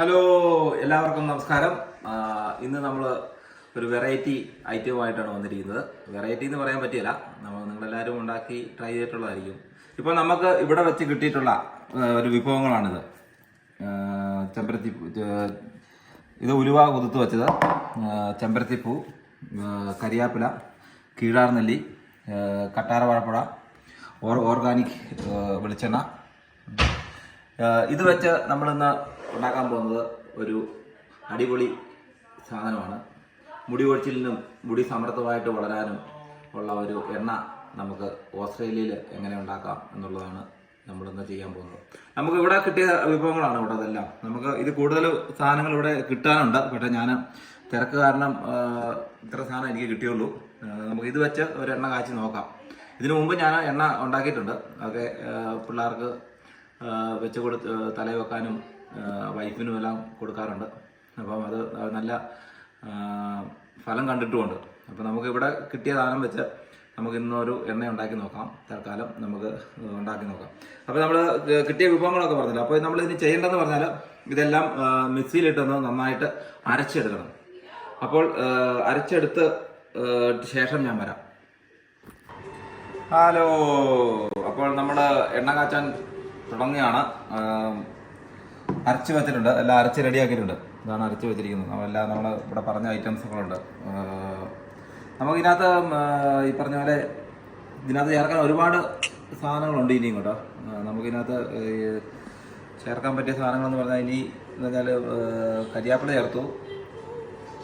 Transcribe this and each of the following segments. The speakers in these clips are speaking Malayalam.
ഹലോ എല്ലാവർക്കും നമസ്കാരം. ഇന്ന് നമ്മൾ ഒരു വെറൈറ്റി ഐറ്റമായിട്ടാണ് വന്നിരിക്കുന്നത്. വെറൈറ്റി എന്ന് പറയാൻ പറ്റില്ല നമ്മൾ നിങ്ങളെല്ലാവരും ഉണ്ടാക്കി ട്രൈ ചെയ്തിട്ടുള്ളതായിരിക്കും. ഇപ്പോൾ നമുക്ക് ഇവിടെ വെച്ച് കിട്ടിയിട്ടുള്ള ഒരു വിഭവങ്ങളാണിത്. ചെമ്പരത്തി ഇത് ഉലുവ കുതിർത്ത് വെച്ചത്. ചെമ്പരത്തിപ്പൂ കരിയാപ്പില കീഴാർനെല്ലി നെല്ലി കട്ടാര വാഴപ്പുഴ ഓർ ഓർഗാനിക് വെളിച്ചെണ്ണ. ഇത് വെച്ച് നമ്മളിന്ന് ഉണ്ടാക്കാൻ പോകുന്നത് ഒരു അടിപൊളി സാധനമാണ്. മുടി കൊഴിച്ചിലിനും മുടി സമൃദ്ധമായിട്ട് വളരാനും ഉള്ള ഒരു എണ്ണ നമുക്ക് ഓസ്ട്രേലിയയിൽ എങ്ങനെ ഉണ്ടാക്കാം എന്നുള്ളതാണ് നമ്മളിന്ന് ചെയ്യാൻ പോകുന്നത്. നമുക്ക് ഇവിടെ കിട്ടിയ വിഭവങ്ങളാണ് ഇവിടെ അതെല്ലാം. നമുക്ക് ഇത് കൂടുതൽ സാധനങ്ങൾ ഇവിടെ കിട്ടാനുണ്ട്. പക്ഷേ ഞാൻ തിരക്ക് കാരണം ഇത്ര സാധനം എനിക്ക് കിട്ടിയുള്ളൂ. നമുക്ക് ഇത് വെച്ച് ഒരു എണ്ണ കാച്ചി നോക്കാം. ഇതിനു മുമ്പ് ഞാൻ എണ്ണ ഉണ്ടാക്കിയിട്ടുണ്ട്. അതൊക്കെ പിള്ളേർക്ക് വെച്ച് കൊടുത്ത് തലയിൽ വെക്കാനും വൈഫിനും എല്ലാം കൊടുക്കാറുണ്ട്. അപ്പം അത് നല്ല ഫലം കണ്ടിട്ടുമുണ്ട്. അപ്പോൾ നമുക്ക് ഇവിടെ കിട്ടിയ ദാനം വെച്ച് നമുക്ക് ഇന്നൊരു എണ്ണ ഉണ്ടാക്കി നോക്കാം. തൽക്കാലം നമുക്ക് ഉണ്ടാക്കി നോക്കാം. അപ്പോൾ നമ്മൾ കിട്ടിയ വിഭവങ്ങളൊക്കെ പറഞ്ഞില്ല? അപ്പോൾ നമ്മൾ ഇനി ചെയ്യേണ്ടതെന്ന് പറഞ്ഞാൽ ഇതെല്ലാം മിക്സിയിലിട്ടൊന്ന് നന്നായിട്ട് അരച്ചെടുക്കണം. അപ്പോൾ അരച്ചെടുത്ത് ശേഷം ഞാൻ വരാം. ഹലോ. അപ്പോൾ നമ്മൾ എണ്ണ കാച്ചാൻ തുടങ്ങുകയാണ്. അരച്ച് വെച്ചിട്ടുണ്ട്. എല്ലാം അരച്ച് റെഡിയാക്കിയിട്ടുണ്ട് ഇതാണ് അരച്ച് വെച്ചിരിക്കുന്നത്. എല്ലാം നമ്മൾ ഇവിടെ പറഞ്ഞ ഐറ്റംസുകളുണ്ട് നമുക്കിതിനകത്ത് ഈ പറഞ്ഞ പോലെ ഇതിനകത്ത് ചേർക്കാൻ ഒരുപാട് സാധനങ്ങളുണ്ട് ഇനിയും കേട്ടോ നമുക്കിതിനകത്ത് ചേർക്കാൻ പറ്റിയ സാധനങ്ങളെന്ന് പറഞ്ഞാൽ ഇനി എന്ന് പറഞ്ഞാൽ കരിയാപ്പിള ചേർത്തു.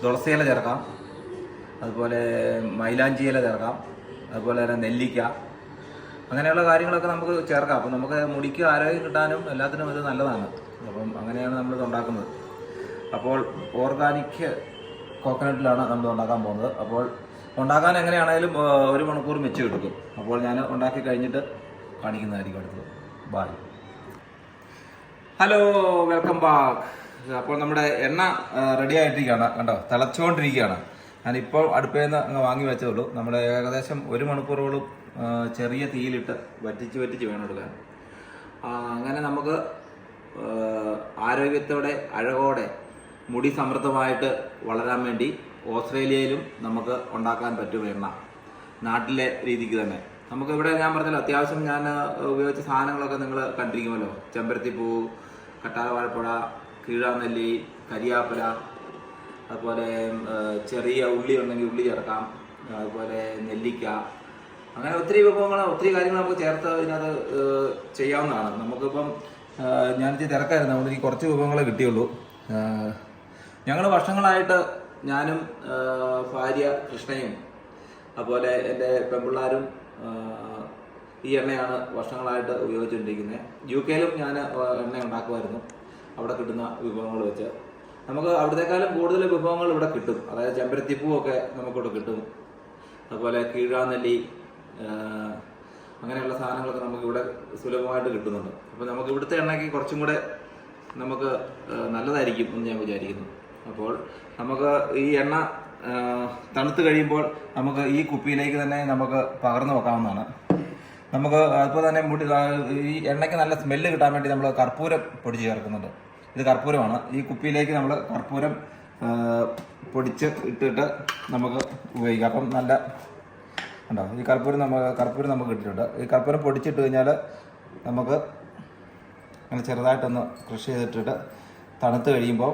തുളസിയില ചേർക്കാം. അതുപോലെ മൈലാഞ്ചി ഇല ചേർക്കാം. അതുപോലെ തന്നെ നെല്ലിക്ക. അങ്ങനെയുള്ള കാര്യങ്ങളൊക്കെ നമുക്ക് ചേർക്കാം. അപ്പം നമുക്ക് മുടിക്ക് ആരോഗ്യം കിട്ടാനും എല്ലാത്തിനും ഇത് നല്ലതാണ്. അപ്പം അങ്ങനെയാണ് നമ്മൾ ഉണ്ടാക്കുന്നത്. അപ്പോൾ ഓർഗാനിക് കോക്കനട്ടിലാണ് നമ്മൾ ഉണ്ടാക്കാൻ പോകുന്നത്. അപ്പോൾ ഉണ്ടാക്കാൻ എങ്ങനെയാണേലും ഒരു മണിക്കൂർ വെച്ച് എടുക്കും. അപ്പോൾ ഞാൻ ഉണ്ടാക്കി കഴിഞ്ഞിട്ട് കാണിക്കുന്നതായിരിക്കും അടുത്തത്. ബായ് ഹലോ വെൽക്കം ബാക്ക് അപ്പോൾ നമ്മുടെ എണ്ണ റെഡി ആയിട്ടിരിക്കുകയാണ്. കണ്ടോ? തിളച്ചുകൊണ്ടിരിക്കുകയാണ് ഞാനിപ്പോൾ അടുപ്പേ നിന്ന് അങ്ങ് വാങ്ങി വെച്ചേ ഉള്ളൂ നമ്മൾ ഏകദേശം ഒരു മണിക്കൂറോളം ചെറിയ തീയിലിട്ട് വറ്റിച്ച് വറ്റിച്ച് വേണം എടുക്കാൻ. അങ്ങനെ നമുക്ക് ആരോഗ്യത്തോടെ അഴകോടെ മുടി സമൃദ്ധമായിട്ട് വളരാൻ വേണ്ടി ഓസ്ട്രേലിയയിലും നമുക്ക് ഉണ്ടാക്കാൻ പറ്റും എണ്ണ. നാട്ടിലെ രീതിക്ക് തന്നെ. നമുക്ക് ഇവിടെ ഞാൻ പറഞ്ഞല്ലോ അത്യാവശ്യം ഞാൻ ഉപയോഗിച്ച സാധനങ്ങളൊക്കെ നിങ്ങൾ കണ്ടിരിക്കുമല്ലോ. ചെമ്പരത്തിപ്പൂ കട്ടാര വാഴപ്പുഴ കീഴാനെല്ലി കരിയാപ്പല അതുപോലെ ചെറിയ ഉള്ളി ഉണ്ടെങ്കിൽ ഉള്ളി ചേർക്കാം. അതുപോലെ നെല്ലിക്ക. അങ്ങനെ ഒത്തിരി വിഭവങ്ങൾ ഒത്തിരി കാര്യങ്ങൾ നമുക്ക് ചേർത്ത് ഇതിനകത്ത് ആ, ചെയ്യാവുന്നതാണ്. നമുക്കിപ്പം ഞാനിത് തിരക്കായിരുന്നു. അതുകൊണ്ട് എനിക്ക് കുറച്ച് വിഭവങ്ങളെ കിട്ടിയുള്ളൂ. ഞങ്ങൾ വർഷങ്ങളായിട്ട് ഞാനും ഭാര്യ കൃഷ്ണയും അതുപോലെ എന്റെ പെൺപിള്ളാരും ഈ എണ്ണയാണ് വർഷങ്ങളായിട്ട് ഉപയോഗിച്ചുകൊണ്ടിരിക്കുന്നത് യു കെയിലും ഞാൻ എണ്ണ ഉണ്ടാക്കുമായിരുന്നു. അവിടെ കിട്ടുന്ന വിഭവങ്ങൾ വെച്ച്. നമുക്ക് അവിടത്തെക്കാളും കൂടുതൽ വിഭവങ്ങൾ ഇവിടെ കിട്ടും. അതായത് ചെമ്പരത്തിപ്പൂവൊക്കെ നമുക്കിവിടെ കിട്ടും. അതുപോലെ കീഴാനെല്ലി അങ്ങനെയുള്ള സാധനങ്ങളൊക്കെ നമുക്ക് ഇവിടെ സുലഭമായിട്ട് കിട്ടുന്നുണ്ട്. അപ്പോൾ നമുക്ക് ഇവിടുത്തെ എണ്ണയ്ക്ക് കുറച്ചും കൂടെ നമുക്ക് നല്ലതായിരിക്കും എന്ന് ഞാൻ വിചാരിക്കുന്നു. അപ്പോൾ നമുക്ക് ഈ എണ്ണ തണുത്ത് കഴിയുമ്പോൾ നമുക്ക് ഈ കുപ്പിയിലേക്ക് തന്നെ നമുക്ക് പകർന്നു വെക്കാവുന്നതാണ്. നമുക്ക് അതുപോലെ തന്നെ മുടി ഈ എണ്ണയ്ക്ക് നല്ല സ്മെല്ല് കിട്ടാൻ വേണ്ടി നമ്മൾ കർപ്പൂരം പൊടിച്ച് ചേർക്കുന്നുണ്ട് ഇത് കർപ്പൂരമാണ്. ഈ കുപ്പിയിലേക്ക് നമ്മൾ കർപ്പൂരം പൊടിച്ച് ഇട്ടിട്ട് നമുക്ക് ഉപയോഗിക്കാം. അപ്പം നല്ല ഉണ്ടോ ഈ കർപ്പൂരം നമുക്ക് കർപ്പൂരം നമുക്ക് കിട്ടിയിട്ടുണ്ട്. ഈ കർപ്പൂരം പൊടിച്ചിട്ട് കഴിഞ്ഞാൽ നമുക്ക് അങ്ങനെ ചെറുതായിട്ടൊന്ന് കൃഷി ചെയ്തിട്ടിട്ട് തണുത്ത് കഴിയുമ്പോൾ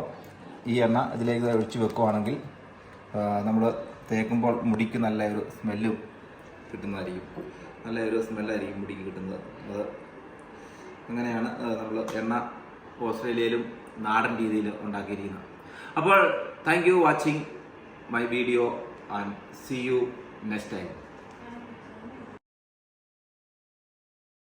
ഈ എണ്ണ ഇതിലേക്ക് ഒഴിച്ച് വെക്കുവാണെങ്കിൽ നമ്മൾ തേക്കുമ്പോൾ മുടിക്ക് നല്ല ഒരു സ്മെല്ലും കിട്ടുന്നതായിരിക്കും. നല്ല ഒരു സ്മെല്ലായിരിക്കും മുടിക്ക് കിട്ടുന്നത്. അത് അങ്ങനെയാണ് നമ്മൾ എണ്ണ ഓസ്ട്രേലിയയിലും നാടൻ രീതിയിൽ ഉണ്ടാക്കിയിരിക്കുന്നത്. അപ്പോൾ thank you watching my video and see you next time